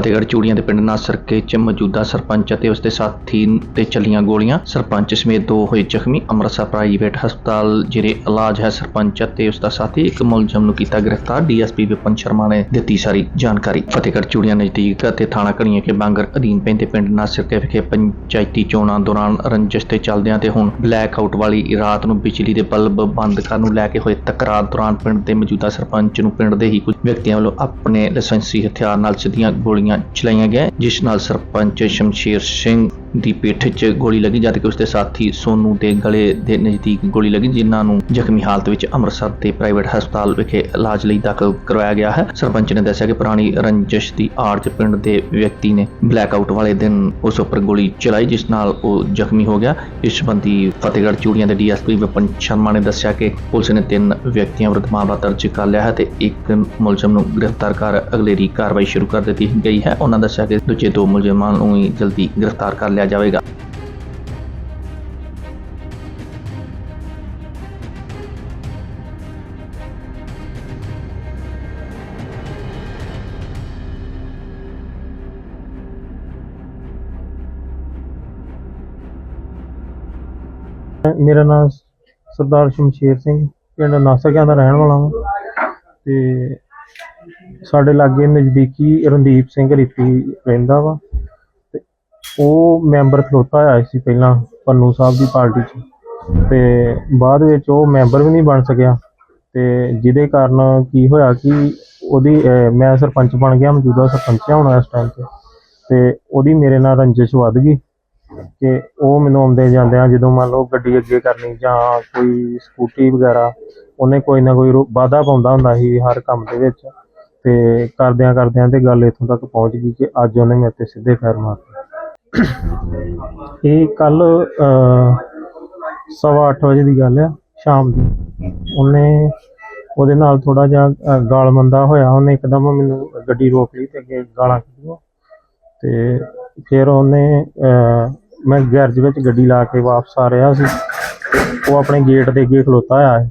ਫਤਿਹਗੜ੍ਹ ਚੂੜੀਆਂ ਦੇ ਪਿੰਡ ਨਾਸਰਕੇ 'ਚ ਮੌਜੂਦਾ ਸਰਪੰਚ ਅਤੇ ਉਸਦੇ ਸਾਥੀ ਤੇ ਚੱਲੀਆਂ ਗੋਲੀਆਂ। ਸਰਪੰਚ ਸਮੇਤ ਦੋ ਹੋਏ ਜ਼ਖਮੀ। ਅੰਮ੍ਰਿਤਸਰ ਪ੍ਰਾਈਵੇਟ ਹਸਪਤਾਲ ਜਿਹੜੇ ਇਲਾਜ ਹੈ ਸਰਪੰਚ ਅਤੇ ਉਸਦਾ ਸਾਥੀ, ਇੱਕ ਮੁਲਜ਼ਮ ਨੂੰ ਕੀਤਾ ਗ੍ਰਿਫਤਾਰ। ਡੀਐਸਪੀ ਵਿਪਨ ਸ਼ਰਮਾ ਨੇ ਦਿੱਤੀ ਸਾਰੀ ਜਾਣਕਾਰੀ। ਫਤਿਹਗੜ੍ਹ ਚੂੜੀਆਂ ਨਜ਼ਦੀਕ ਅਤੇ ਥਾਣਾ ਕੜੀਆਂ ਕੇ ਬਾਂਗਰ ਅਧੀਨ ਪੈਂਦੇ ਪਿੰਡ ਨਾਸਰਕੇ ਵਿਖੇ ਪੰਚਾਇਤੀ ਚੋਣਾਂ ਦੌਰਾਨ ਰੰਜਿਸ਼ ਤੇ ਚੱਲਦਿਆਂ ਤੇ ਹੁਣ ਬਲੈਕ ਆਊਟ ਵਾਲੀ ਰਾਤ ਨੂੰ ਬਿਜਲੀ ਦੇ ਬਲਬ ਬੰਦ ਕਰਨ ਨੂੰ ਲੈ ਕੇ ਹੋਏ ਤਕਰਾਰ ਦੌਰਾਨ ਪਿੰਡ ਦੇ ਮੌਜੂਦਾ ਸਰਪੰਚ ਨੂੰ ਪਿੰਡ ਦੇ ਹੀ ਕੁਝ ਵਿਅਕਤੀਆਂ ਵੱਲੋਂ ਆਪਣੇ ਲਾਇਸੈਂਸੀ ਹਥਿਆਰ ਨਾਲ ਸਿੱਧੀਆਂ ਗੋਲੀਆਂ ਚਲਾਈਆਂ ਗਈਆਂ ਜਿਸ ਨਾਲ ਸਰਪੰਚ ਸ਼ਮਸ਼ੀਰ ਸਿੰਘ ਦੀ ਪਿੱਠ 'ਚ ਗੋਲੀ ਲੱਗੀ ਜਦਕਿ ਉਸ ਦੇ ਸਾਥੀ ਸੋਨੂ ਦੇ ਗਲੇ ਦੇ ਨਜ਼ਦੀਕ ਗੋਲੀ ਲੱਗੀ, ਜਿਨ੍ਹਾਂ ਨੂੰ ਜ਼ਖਮੀ ਹਾਲਤ ਵਿੱਚ ਅੰਮ੍ਰਿਤਸਰ ਦੇ ਪ੍ਰਾਈਵੇਟ ਹਸਪਤਾਲ ਵਿਖੇ ਇਲਾਜ ਲਈ ਦਾਖਲ ਕਰਵਾਇਆ ਗਿਆ ਹੈ। ਸਰਪੰਚ ਨੇ ਦੱਸਿਆ ਕਿ ਪੁਰਾਣੀ ਰੰਜਿਸ਼ ਦੀ ਆੜ 'ਚ ਪਿੰਡ ਦੇ ਵਿਅਕਤੀ ਨੇ ਬਲੈਕ ਆਊਟ ਵਾਲੇ ਦਿਨ ਉਸ ਉੱਪਰ ਗੋਲੀ ਚਲਾਈ, ਜਿਸ ਨਾਲ ਉਹ ਜ਼ਖਮੀ ਹੋ ਗਿਆ। ਇਸ ਸੰਬੰਧੀ ਫਤਿਹਗੜ੍ਹ ਚੂੜੀਆਂ ਦੇ ਡੀਐਸਪੀ ਵਿਪਨ ਸ਼ਰਮਾ ਨੇ ਦੱਸਿਆ ਕਿ ਪੁਲਿਸ ਨੇ ਤਿੰਨ ਵਿਅਕਤੀਆਂ ਵਿਰੁੱਧ ਮਾਮਲਾ ਦਰਜ ਕਰ ਲਿਆ ਹੈ ਤੇ ਇੱਕ ਮੁਲਜ਼ਮ ਨੂੰ ਗ੍ਰਿਫਤਾਰ ਕਰ ਅਗਲੇਰੀ ਕਾਰਵਾਈ ਸ਼ੁਰੂ ਕਰ ਦਿੱਤੀ ਗਈ ਹੈ। ਉਹਨਾਂ ਦੱਸਿਆ ਕਿ ਦੂਜੇ ਦੋ ਮੁਲਜ਼ਮਾਂ ਨੂੰ ਜਲਦੀ ਗ੍ਰਿਫਤਾਰ ਕਰ ਲਿਆ ਜਾਵੇਗਾ ਮੇਰਾ ਨਾਮ ਸਰਦਾਰ ਸ਼ਮਸ਼ੇਰ ਸਿੰਘ, ਪਿੰਡ ਨਾਸਾਕਿਆਂ ਦਾ ਰਹਿਣ ਵਾਲਾ ਹਾਂ ਤੇ ਸਾਡੇ ਲਾਗੇ ਨਜ਼ਦੀਕੀ ਰਣਦੀਪ ਸਿੰਘ ਰਿੱਪੀ ਰਹਿੰਦਾ ਵਾ। ਉਹ ਮੈਂਬਰ ਖਲੋਤਾ ਹੋਇਆ ਸੀ ਪਹਿਲਾਂ ਪੰਨੂ ਸਾਹਿਬ ਦੀ ਪਾਰਟੀ 'ਚ। ਤੇ ਬਾਅਦ ਵਿੱਚ ਉਹ ਮੈਂਬਰ ਵੀ ਨਹੀਂ ਬਣ ਸਕਿਆ। ਤੇ ਜਿਹਦੇ ਕਾਰਨ ਕੀ ਹੋਇਆ ਕਿ ਉਹਦੀ ਅਹ, ਮੈਂ ਸਰਪੰਚ ਬਣ ਗਿਆ ਮੌਜੂਦਾ ਸਰਪੰਚ ਆ ਹੁਣ ਇਸ ਟਾਈਮ ਤੇ। ਤੇ ਉਹਦੀ ਮੇਰੇ ਨਾਲ ਰੰਜਿਸ਼ ਵੱਧ ਗਈ ਕਿ ਉਹ ਮੈਨੂੰ ਆਉਂਦੇ ਜਾਂਦਿਆਂ ਜਦੋਂ ਮੰਨ ਲਓ ਗੱਡੀ ਅੱਗੇ ਕਰਨੀ ਜਾਂ ਕੋਈ ਸਕੂਟੀ ਵਗੈਰਾ ਉਹਨੇ ਕੋਈ ਨਾ ਕੋਈ ਰੋ- ਵਾਧਾ ਪਾਉਂਦਾ ਹੁੰਦਾ ਸੀ ਹਰ ਕੰਮ ਦੇ ਵਿੱਚ। ਤੇ ਕਰਦਿਆਂ ਕਰਦਿਆਂ ਤੇ ਗੱਲ ਇੱਥੋਂ ਤੱਕ ਪਹੁੰਚ ਗਈ ਕਿ ਅੱਜ ਉਹਨੇ ਮੇਰੇ ਤੇ ਸਿੱਧੇ ਫੈਰ ਮਾਰਤੇ। ਇਹ ਕੱਲ ਸਵਾ ਅੱਠ ਵਜੇ ਦੀ ਗੱਲ ਆ ਸ਼ਾਮ ਦੀ। ਉਹਨੇ ਉਹਦੇ ਨਾਲ ਥੋੜਾ ਜਿਹਾ ਗਾਲ ਮੰਦਾ ਹੋਇਆ। ਉਹਨੇ ਇੱਕਦਮ ਮੈਨੂੰ ਗੱਡੀ ਰੋਕ ਲਈ ਤੇ ਅੱਗੇ ਗਾਲਾਂ ਕੱਢੀਆਂ। ਤੇ ਫਿਰ ਉਹਨੇ ਅਹ, ਮੈਂ ਗੈਰਜ ਵਿੱਚ ਗੱਡੀ ਲਾ ਕੇ ਵਾਪਸ ਆ ਰਿਹਾ ਸੀ। ਉਹ ਆਪਣੇ ਗੇਟ ਦੇ ਅੱਗੇ ਖਲੋਤਾ ਹੋਇਆ ਹੈ।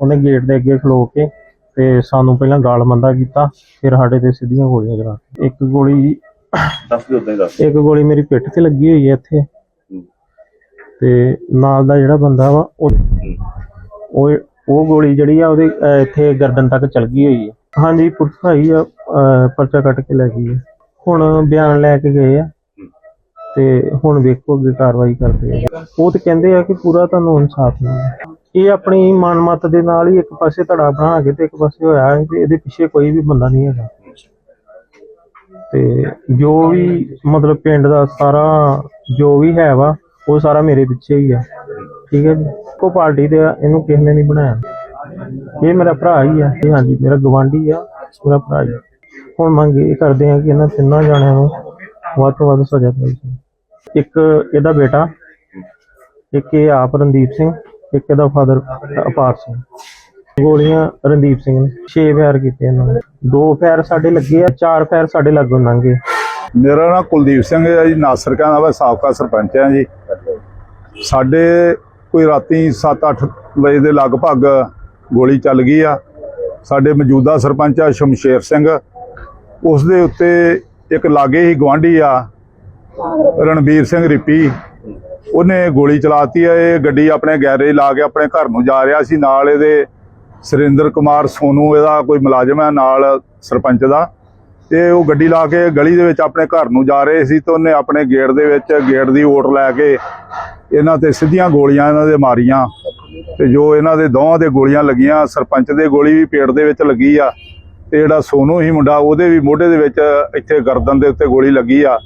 ਉਹਨੇ ਗੇਟ ਦੇ ਅੱਗੇ ਖਲੋ ਕੇ ਤੇ ਸਾਨੂੰ ਪਹਿਲਾਂ ਗਾਲ ਮੰਦਾ ਕੀਤਾ। ਫਿਰ ਸਾਡੇ ਤੇ ਸਿੱਧੀਆਂ ਗੋਲੀਆਂ ਚਲਾ ਇੱਕ ਗੋਲੀ ਦੱਸ ਦਿਓ ਉਦਾਂ ਹੀ ਦੱਸ ਇੱਕ ਗੋਲੀ ਮੇਰੀ ਪਿੱਠ ਤੇ ਲੱਗੀ ਹੋਈ ਹੈ ਇੱਥੇ। ਤੇ ਨਾਲ ਦਾ ਜਿਹੜਾ ਬੰਦਾ ਵਾ ਉਹ ਉਹ ਉਹ ਗੋਲੀ ਜਿਹੜੀ ਆ ਉਹਦੇ ਅਹ, ਇੱਥੇ ਗਰਦਨ ਤੱਕ ਚਲ ਗਈ ਹੋਈ ਹੈ। ਹਾਂਜੀ ਪੁਲਿਸ ਭਾਈ ਆ ਅਹ, ਪਰਚਾ ਕੱਟ ਕੇ ਲੈ ਗਈ ਹੈ। ਹੁਣ ਬਿਆਨ ਲੈ ਕੇ ਗਏ ਆ। ਤੇ ਹੁਣ ਵੇਖੋ ਅੱਗੇ ਕਾਰਵਾਈ ਕਰਦੇ ਆ। ਉਹ ਤੇ ਕਹਿੰਦੇ ਆ ਕਿ ਪੂਰਾ ਤੁਹਾਨੂੰ ਇਨਸਾਫ ਮਿਲੇਗਾ ਇਹ ਆਪਣੀ ਮਨਮਤ ਦੇ ਨਾਲ ਹੀ ਇੱਕ ਪਾਸੇ ਧੜਾ ਬਣਾ ਕੇ ਤੇ ਇੱਕ ਪਾਸੇ ਹੋਇਆ ਹੈ ਕਿ ਇਹਦੇ ਪਿੱਛੇ ਕੋਈ ਵੀ ਬੰਦਾ ਨਹੀਂ ਹੈਗਾ। ਤੇ ਜੋ ਵੀ ਮਤਲਬ ਪਿੰਡ ਦਾ ਸਾਰਾ ਜੋ ਵੀ ਹੈ ਵਾ ਉਹ ਸਾਰਾ ਮੇਰੇ ਪਿੱਛੇ ਹੀ ਆ। ਠੀਕ ਹੈ ਜੀ? ਕੋ ਪਾਰਟੀ ਦੇ ਆ, ਇਹਨੂੰ ਕਿਸੇ ਨੇ ਨਹੀਂ ਬਣਾਇਆ। ਇਹ ਮੇਰਾ ਭਰਾ ਹੀ ਆ। ਇਹ ਹਾਂਜੀ ਮੇਰਾ ਗਵਾਂਢੀ ਆ ਮੇਰਾ ਭਰਾ ਹੀ ਆ। ਹੁਣ ਮੰਗ ਇਹ ਕਰਦੇ ਆ ਕਿ ਇਹਨਾਂ ਤਿੰਨਾਂ ਜਾਣਿਆਂ ਨੂੰ ਵੱਧ ਤੋਂ ਵੱਧ ਸਜ਼ਾ ਦਿਵਾਈ ਜਾਵੇ। ਇੱਕ ਇਹਦਾ ਬੇਟਾ ਇੱਕ ਇਹ ਆਪ ਰਣਦੀਪ ਸਿੰਘ ਇੱਕ ਇਹਦਾ ਫਾਦਰ ਅਪਾਰ ਸਿੰਘ। ਗੋਲੀਆਂ ਰਣਦੀਪ ਸਿੰਘ ਨੇ 6 ਫਾਇਰ ਕੀਤੇ ਇਹਨਾਂ ਨੇ। ਦੋ ਫਾਇਰ ਸਾਡੇ ਲੱਗੇ ਆ, ਚਾਰ ਫਾਇਰ ਸਾਡੇ ਲੱਗੋਂ ਲੰਘੇ ਮੇਰਾ ਨਾਮ ਕੁਲਦੀਪ ਸਿੰਘ ਹੈ ਜੀ ਨਾਸਰਕਾਂ ਦਾ ਸਾਬਕਾ ਸਰਪੰਚ ਹਾਂ ਜੀ। ਸਾਡੇ ਕੋਈ ਰਾਤੀ 7-8 ਵਜੇ ਦੇ ਲਗਭਗ ਗੋਲੀ ਚੱਲ ਗਈ ਆ। ਸਾਡੇ ਮੌਜੂਦਾ ਸਰਪੰਚ ਆ ਸ਼ਮਸ਼ੇਰ ਸਿੰਘ। ਉਸ ਦੇ ਉੱਤੇ ਇੱਕ ਲਾਗੇ ਹੀ ਗਵਾਂਢੀ ਆ, ਰਣਬੀਰ ਸਿੰਘ ਰਿੱਪੀ। ਉਹਨੇ ਗੋਲੀ ਚਲਾਤੀ ਆ, ਇਹ ਗੱਡੀ ਆਪਣੇ ਗੈਰੇਜ ਲਾ ਕੇ ਆਪਣੇ ਘਰ ਨੂੰ ਜਾ ਰਿਹਾ ਸੀ, ਨਾਲ ਇਹਦੇ ਸੁਰਿੰਦਰ ਕੁਮਾਰ ਸੋਨੂ ਇਹਦਾ ਕੋਈ ਮੁਲਾਜ਼ਮ ਹੈ ਨਾਲ ਸਰਪੰਚ ਦਾ। ਤੇ ਉਹ ਗੱਡੀ ਲਾ ਕੇ ਗਲੀ ਦੇ ਵਿੱਚ ਆਪਣੇ ਘਰ ਨੂੰ ਜਾ ਰਹੇ ਸੀ ਤੇ ਉਹਨੇ ਆਪਣੇ ਗੇਟ ਦੇ ਵਿੱਚ ਗੇਟ ਦੀ ਓਟ ਲੈ ਕੇ ਇਹਨਾਂ ਤੇ ਸਿੱਧੀਆਂ ਗੋਲੀਆਂ ਇਹਨਾਂ ਦੇ ਮਾਰੀਆਂ ਤੇ ਜੋ ਇਹਨਾਂ ਦੇ ਦੋਹਾਂ ਦੇ ਗੋਲੀਆਂ ਲੱਗੀਆਂ, ਸਰਪੰਚ ਦੇ ਗੋਲੀ ਵੀ ਪੇਟ ਦੇ ਵਿੱਚ ਲੱਗੀ ਆ ਤੇ ਜਿਹੜਾ ਸੋਨੂ ਹੀ ਮੁੰਡਾ ਉਹਦੇ ਵੀ ਮੋਢੇ ਦੇ ਵਿੱਚ ਇੱਥੇ ਗਰਦਨ ਦੇ ਉੱਤੇ ਗੋਲੀ ਲੱਗੀ ਆ।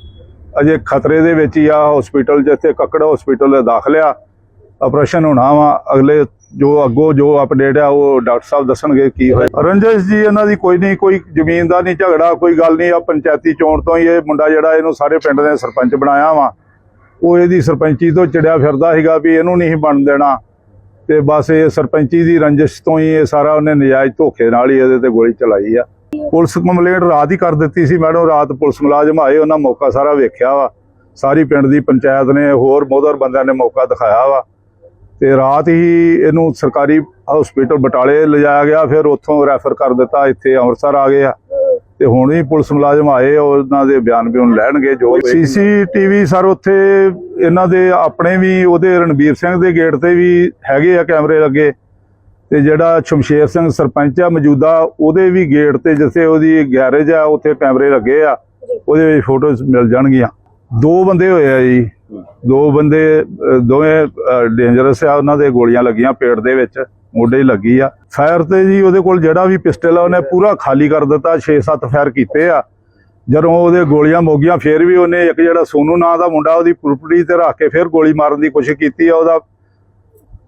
ਅਜੇ ਖਤਰੇ ਦੇ ਵਿੱਚ ਹੀ ਆ ਹਸਪੀਟਲ ਜਿੱਥੇ ਕੱਕੜ ਹਸਪੀਟਲ ਦੇ ਦਾਖਲ ਆ। ਆਪਰੇਸ਼ਨ ਹੋਣਾ ਵਾ, ਅਗਲੇ ਜੋ ਅੱਗੋ ਜੋ ਅਪਡੇਟ ਆ, ਉਹ ਡਾਕਟਰ ਸਾਹਿਬ ਦੱਸਣਗੇ ਕੀ ਹੋਇਆ। ਰੰਜਸ਼ ਜੀ, ਇਹਨਾਂ ਦੀ ਕੋਈ ਨਹੀਂ, ਕੋਈ ਜ਼ਮੀਨ ਦਾ ਨਹੀਂ ਝਗੜਾ, ਕੋਈ ਗੱਲ ਨਹੀਂ। ਆ ਪੰਚਾਇਤੀ ਚੋਣ ਤੋਂ ਹੀ ਇਹ ਮੁੰਡਾ ਜਿਹੜਾ, ਇਹਨੂੰ ਸਾਰੇ ਪਿੰਡ ਦੇ ਸਰਪੰਚ ਬਣਾਇਆ ਵਾ। ਉਹ ਇਹਦੀ ਸਰਪੰਚੀ ਤੋਂ ਚੜਿਆ ਫਿਰਦਾ ਸੀਗਾ ਵੀ ਇਹਨੂੰ ਨਹੀਂ ਬਣ ਦੇਣਾ। ਤੇ ਬਸ ਇਹ ਸਰਪੰਚੀ ਦੀ ਰੰਜਿਸ਼ ਤੋਂ ਹੀ ਇਹ ਸਾਰਾ ਉਹਨੇ ਨਜਾਇਜ਼ ਧੋਖੇ ਨਾਲ ਹੀ ਇਹਦੇ ਤੇ ਗੋਲੀ ਚਲਾਈ ਆ। ਪੁਲਿਸ ਕੰਪਲੇਂਟ ਰਾਤ ਹੀ ਕਰ ਦਿੱਤੀ ਸੀ ਮੈਡਮ। ਰਾਤ ਪੁਲਿਸ ਮੁਲਾਜ਼ਮ ਆਏ, ਉਹਨਾਂ ਮੌਕਾ ਸਾਰਾ ਵੇਖਿਆ ਵਾ। ਸਾਰੀ ਪਿੰਡ ਦੀ ਪੰਚਾਇਤ ਨੇ ਹੋਰ ਮੋਦਰ ਬੰਦਿਆਂ ਨੇ ਮੌਕਾ ਦਿਖਾਇਆ ਵਾ। ਤੇ ਰਾਤ ਹੀ ਇਹਨੂੰ ਸਰਕਾਰੀ ਹਸਪੀਟਲ ਬਟਾਲੇ ਲਿਜਾਇਆ ਗਿਆ ਫਿਰ ਉੱਥੋਂ ਰੈਫਰ ਕਰ ਦਿੱਤਾ ਇੱਥੇ ਅੰਮ੍ਰਿਤਸਰ ਆ ਗਏ ਆ। ਤੇ ਹੁਣ ਵੀ ਪੁਲਿਸ ਮੁਲਾਜ਼ਮ ਆਏ ਉਹਨਾਂ ਦੇ ਬਿਆਨ ਬਿਉਨ ਲੈਣਗੇ ਜੋ ਸੀਸੀਟੀਵੀ ਸਰ ਉੱਥੇ ਇਹਨਾਂ ਦੇ ਆਪਣੇ ਵੀ ਉਹਦੇ ਰਣਬੀਰ ਸਿੰਘ ਦੇ ਗੇਟ ਤੇ ਵੀ ਹੈਗੇ ਆ ਕੈਮਰੇ ਲੱਗੇ। ਤੇ ਜਿਹੜਾ ਸ਼ਮਸ਼ੇਰ ਸਿੰਘ ਸਰਪੰਚ ਆ ਮੌਜੂਦਾ ਉਹਦੇ ਵੀ ਗੇਟ ਤੇ ਜਿੱਥੇ ਉਹਦੀ ਗੈਰੇਜ ਆ ਉੱਥੇ ਕੈਮਰੇ ਲੱਗੇ ਆ। ਉਹਦੇ ਵਿੱਚ ਫੋਟੋਜ਼ ਮਿਲ ਜਾਣਗੀਆਂ। ਦੋ ਬੰਦੇ ਹੋਏ ਆ ਜੀ। ਦੋ ਬੰਦੇ ਦੋਵੇਂ ਡੇਂਜਰਸ ਆ, ਉਹਨਾਂ ਦੇ ਗੋਲੀਆਂ ਲੱਗੀਆਂ ਪੇਟ ਦੇ ਵਿੱਚ, ਮੋਢੇ ਲੱਗੀ ਆ। ਫਾਇਰ ਤੇ ਜੀ ਉਹਦੇ ਕੋਲ ਜਿਹੜਾ ਵੀ ਪਿਸਟਲ ਆ, ਉਹਨੇ ਪੂਰਾ ਖਾਲੀ ਕਰ ਦਿੱਤਾ 6-7 ਫਾਇਰ ਕੀਤੇ ਆ। ਜਦੋਂ ਉਹਦੇ ਗੋਲੀਆਂ ਮੋਗੀਆਂ, ਫਿਰ ਵੀ ਉਹਨੇ ਇੱਕ ਜਿਹੜਾ ਸੋਨੂ ਨਾਂ ਦਾ ਮੁੰਡਾ ਉਹਦੀ ਪੁਰਪੜੀ ਤੇ ਰੱਖ ਕੇ ਫਿਰ ਗੋਲੀ ਮਾਰਨ ਦੀ ਕੋਸ਼ਿਸ਼ ਕੀਤੀ ਆ, ਉਹਦਾ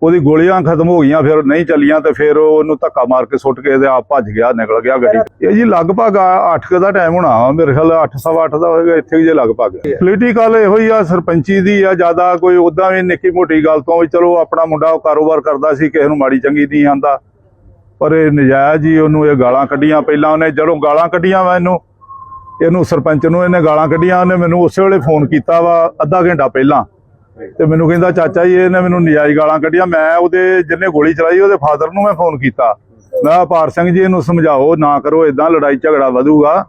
ਉਹਦੀ ਗੋਲੀਆਂ ਖਤਮ ਹੋ ਗਈਆਂ ਫਿਰ ਨਹੀਂ ਚੱਲੀਆਂ ਤੇ ਫਿਰ ਉਹਨੂੰ ਧੱਕਾ ਮਾਰ ਕੇ ਸੁੱਟ ਕੇ ਤੇ ਆਪ ਭੱਜ ਗਿਆ ਨਿਕਲ ਗਿਆ ਗੱਡੀ। ਇਹ ਜੀ ਲਗਭਗ 8 ਦਾ ਟਾਈਮ ਹੋਣਾ ਵਾ, ਮੇਰੇ ਖਿਆਲ 8:30 ਦਾ ਹੋਏਗਾ ਇੱਥੇ ਜੇ ਲਗਭਗ। ਪੋਲੀਟੀਕਲ ਇਹੋ ਹੀ ਆ ਸਰਪੰਚੀ ਦੀ ਆ ਜ਼ਿਆਦਾ ਕੋਈ ਉਦਾਂ ਵੀ ਨਿੱਕੀ ਮੋਟੀ ਗੱਲ ਤੋਂ ਵੀ ਚਲੋ ਆਪਣਾ ਮੁੰਡਾ ਉਹ ਕਾਰੋਬਾਰ ਕਰਦਾ ਸੀ ਕਿਸੇ ਨੂੰ ਮਾੜੀ ਚੰਗੀ ਨਹੀਂ ਆਂਦਾ। ਪਰ ਇਹ ਨਜਾਇਜ਼ ਹੀ ਉਹਨੂੰ ਇਹ ਗਾਲਾਂ ਕੱਢੀਆਂ ਪਹਿਲਾਂ ਉਹਨੇ ਜਦੋਂ ਗਾਲਾਂ ਕੱਢੀਆਂ ਵਾ ਇਹਨੂੰ ਇਹਨੂੰ ਸਰਪੰਚ ਨੂੰ ਇਹਨੇ ਗਾਲਾਂ ਕੱਢੀਆਂ ਉਹਨੇ ਮੈਨੂੰ ਉਸੇ ਵੇਲੇ ਫੋਨ ਕੀਤਾ ਵਾ ਅੱਧਾ ਘੰਟਾ ਪਹਿਲਾਂ। ਤੇ ਮੈਨੂੰ ਕਹਿੰਦਾ ਚਾਚਾ ਜੀ ਇਹਨੇ ਮੈਨੂੰ ਨਜਾਇਜ਼ ਗਾਲਾਂ ਕੱਢੀਆਂ। ਮੈਂ ਉਹਦੇ ਜਿਹਨੇ ਗੋਲੀ ਚਲਾਈ ਉਹਦੇ ਫਾਦਰ ਨੂੰ ਮੈਂ ਫੋਨ ਕੀਤਾ। ਮੈਂ ਕਿਹਾ, ਸਿੰਘ ਜੀ ਇਹਨੂੰ ਸਮਝਾਓ ਨਾ ਕਰੋ ਇਦਾਂ ਲੜਾਈ ਝਗੜਾ ਵਧੂਗਾ।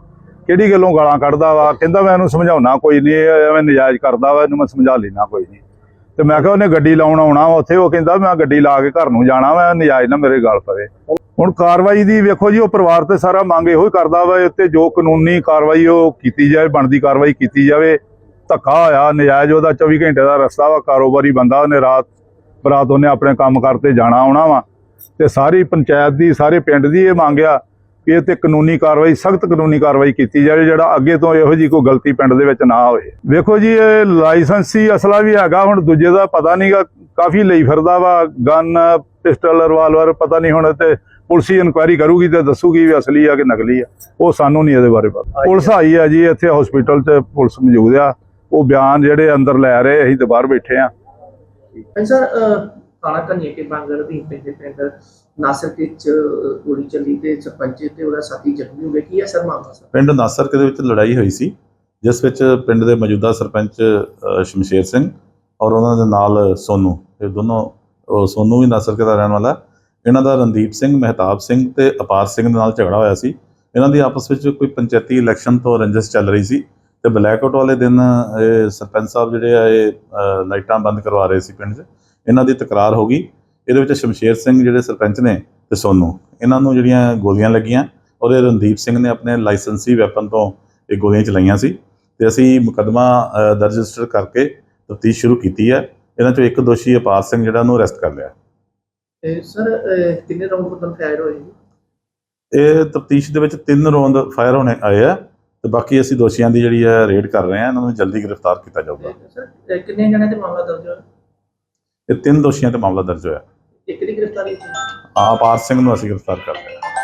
ਕਿਹੜੀ ਗੱਲੋਂ ਗਾਲਾਂ ਕੱਢਦਾ ਵਾ? ਕਹਿੰਦਾ ਮੈਂ ਇਹਨੂੰ ਸਮਝਾਉਣਾ ਕੋਈ ਨਹੀਂ ਐਵੇਂ ਨਜਾਇਜ਼ ਕਰਦਾ ਵਾ ਇਹਨੂੰ ਮੈਂ ਸਮਝਾ ਲੈਣਾ ਕੋਈ ਨਹੀਂ। ਤੇ ਮੈਂ ਕਿਹਾ ਉਹਨੇ ਗੱਡੀ ਲਾਉਣ ਆਉਣਾ ਉੱਥੇ। ਉਹ ਕਹਿੰਦਾ ਮੈਂ ਗੱਡੀ ਲਾ ਕੇ ਘਰ ਨੂੰ ਜਾਣਾ ਵਾ ਨਜਾਇਜ਼ ਨਾ ਮੇਰੇ ਗਲ ਪਵੇ। ਹੁਣ ਕਾਰਵਾਈ ਦੀ ਵੇਖੋ ਜੀ ਉਹ ਪਰਿਵਾਰ ਤੇ ਸਾਰਾ ਮੰਗ ਇਹੋ ਹੀ ਕਰਦਾ ਵਾ ਤੇ ਜੋ ਕਾਨੂੰਨੀ ਕਾਰਵਾਈ ਉਹ ਕੀਤੀ ਜਾਵੇ ਬਣਦੀ ਕਾਰਵਾਈ ਕੀਤੀ ਜਾਵੇ। ਧੱਕਾ ਹੋਇਆ ਨਜਾਇਜ਼ ਉਹਦਾ 24 ਘੰਟੇ ਦਾ ਰਸਤਾ ਵਾ ਕਾਰੋਬਾਰੀ ਬੰਦਾ ਉਹਨੇ ਰਾਤ ਬਰਾਤ ਉਹਨੇ ਆਪਣੇ ਕੰਮ ਕਰਤੇ ਜਾਣਾ ਆਉਣਾ ਵਾ। ਤੇ ਸਾਰੀ ਪੰਚਾਇਤ ਦੀ ਸਾਰੇ ਪਿੰਡ ਦੀ ਇਹ ਮੰਗਿਆ ਕਿ ਇਹ ਤੇ ਕਾਨੂੰਨੀ ਕਾਰਵਾਈ ਸਖਤ ਕਾਨੂੰਨੀ ਕਾਰਵਾਈ ਕੀਤੀ ਜਾਵੇ ਜਿਹੜਾ ਅੱਗੇ ਤੋਂ ਇਹੋ ਜੀ ਕੋਈ ਗਲਤੀ ਪਿੰਡ ਦੇ ਵਿੱਚ ਨਾ ਹੋਵੇ। ਵੇਖੋ ਜੀ ਇਹ ਲਾਇਸੈਂਸੀ ਅਸਲਾ ਵੀ ਹੈਗਾ ਹੁਣ ਦੂਜੇ ਦਾ ਪਤਾ ਨਹੀਂਗਾ ਕਾਫੀ ਲਈ ਫਿਰਦਾ ਵਾ ਗਨ ਪਿਸਟਲ ਰਿਵਾਲਵਰ ਪਤਾ ਨਹੀਂ ਹੁਣ ਤੇ ਪੁਲਿਸ ਹੀ ਇਨਕੁਆਇਰੀ ਕਰੂਗੀ ਤੇ ਦੱਸੂਗੀ ਵੀ ਅਸਲੀ ਆ ਕਿ ਨਕਲੀ ਆ। ਉਹ ਸਾਨੂੰ ਨਹੀਂ ਇਹਦੇ ਬਾਰੇ ਪਤਾ। ਪੁਲਿਸ ਆਈ ਆ ਜੀ ਇੱਥੇ ਹਸਪੀਟਲ 'ਚ ਪੁਲਿਸ ਮੌਜੂਦ ਆ। ਉਹ ਬਿਆਨ ਜਿਹੜੇ ਅੰਦਰ ਲੈ ਰਹੇ ਅਸੀਂ ਤੇ ਬਾਹਰ ਬੈਠੇ ਆ ਸਰ ਥਾਣਾ ਕਨ੍ਹਈਆ ਕੇ ਬਾਂਗਰ ਦੀ ਪਿੰਡ ਦੇ ਪਿੰਡ ਨਾਸਰ ਕੇ ਚ ਅਹ, ਗੋਲੀ ਚੱਲੀ ਤੇ ਸਰਪੰਚ ਤੇ ਉਹਦਾ ਸਾਥੀ ਜ਼ਖਮੀ ਹੋ ਗਿਆ। ਕੀ ਹੈ ਸਰ ਮਾਮਲਾ ਸਰ? ਪਿੰਡ ਨਾਸਰਕੇ ਦੇ ਵਿੱਚ ਲੜਾਈ ਹੋਈ ਸੀ ਜਿਸ ਵਿੱਚ ਪਿੰਡ ਦੇ ਮੌਜੂਦਾ ਸਰਪੰਚ ਸ਼ਮਸ਼ੇਰ ਸਿੰਘ ਔਰ ਉਹਨਾਂ ਦੇ ਨਾਲ ਸੋਨੂ ਇਹ ਦੋਨੋਂ ਉਹ ਸੋਨੂ ਵੀ ਨਾਸਰਕੇ ਦਾ ਰਹਿਣ ਵਾਲਾ। ਇਹਨਾਂ ਦਾ ਰਣਦੀਪ ਸਿੰਘ ਮਹਿਤਾਬ ਸਿੰਘ ਤੇ ਅਪਾਰ ਸਿੰਘ ਦੇ ਨਾਲ ਝਗੜਾ ਹੋਇਆ ਸੀ। ਇਹਨਾਂ ਦੀ ਆਪਸ ਵਿੱਚ ਕੋਈ ਪੰਚਾਇਤੀ ਇਲੈਕਸ਼ਨ ਤੋਂ ਰੰਜਿਸ਼ ਚੱਲ ਰਹੀ ਸੀ। ਤੇ ਬਲੈਕਆਊਟ ਵਾਲੇ ਦਿਨ ਇਹ ਸਰਪੰਚ ਸਾਹਿਬ ਜਿਹੜੇ ਆ ਇਹ ਲਾਈਟਾਂ ਬੰਦ ਕਰਵਾ ਰਹੇ ਸੀ ਪਿੰਡ 'ਚ। ਇਹਨਾਂ ਦੀ ਤਕਰਾਰ ਹੋ ਗਈ। ਇਹਦੇ ਵਿੱਚ ਸ਼ਮਸ਼ੇਰ ਸਿੰਘ ਜਿਹੜੇ ਸਰਪੰਚ ਨੇ ਤੇ ਸੋਨੂ। ਇਹਨਾਂ ਨੂੰ ਜਿਹੜੀਆਂ ਗੋਲੀਆਂ ਲੱਗੀਆਂ ਔਰ ਇਹ ਰਣਦੀਪ ਸਿੰਘ ਨੇ ਆਪਣੇ ਲਾਇਸੈਂਸੀ ਵੈਪਨ ਤੋਂ ਇਹ ਗੋਲੀਆਂ ਚਲਾਈਆਂ ਸੀ। ਤੇ ਅਸੀਂ ਮੁਕੱਦਮਾ ਦਰਜ ਰਜਿਸਟਰ ਕਰਕੇ ਤਫਤੀਸ਼ ਸ਼ੁਰੂ ਕੀਤੀ ਹੈ। ਇਹਨਾਂ ਚੋਂ ਇੱਕ ਦੋਸ਼ੀ ਅਪਾਰ ਸਿੰਘ ਜਿਹੜਾ ਨੂੰ ਅਰੈਸਟ ਕਰ ਲਿਆ। ਤੇ ਸਰ ਕਿੰਨੇ ਰਾਉਂਡ ਪਤਨ ਫਾਇਰ ਹੋਏ? ਇਹ ਤਫਤੀਸ਼ ਦੇ ਵਿੱਚ ਤਿੰਨ ਰੌਂਦ ਫਾਇਰ ਹੋਣੇ ਆਏ ਆ। ਤੇ ਬਾਕੀ ਅਸੀਂ ਦੋਸ਼ੀਆਂ ਦੀ ਜਿਹੜੀ ਹੈ ਰੇਡ ਕਰ ਰਹੇ ਹਾਂ ਇਹਨਾਂ ਨੂੰ ਜਲਦੀ ਗ੍ਰਿਫਤਾਰ ਕੀਤਾ ਜਾਊਗਾ। ਸਰ ਕਿੰਨੇ ਜਣਿਆਂ ਤੇ ਮਾਮਲਾ ਦਰਜ ਹੋਇਆ? ਇਹ ਤਿੰਨ ਦੋਸ਼ੀਆਂ ਤੇ ਮਾਮਲਾ ਦਰਜ ਹੋਇਆ। ਇੱਕ ਦੀ ਗ੍ਰਿਫਤਾਰੀ ਹੋਈ? ਆ ਅਪਾਰ ਸਿੰਘ ਨੂੰ ਅਸੀਂ ਗ੍ਰਿਫਤਾਰ ਕਰ ਲਿਆ।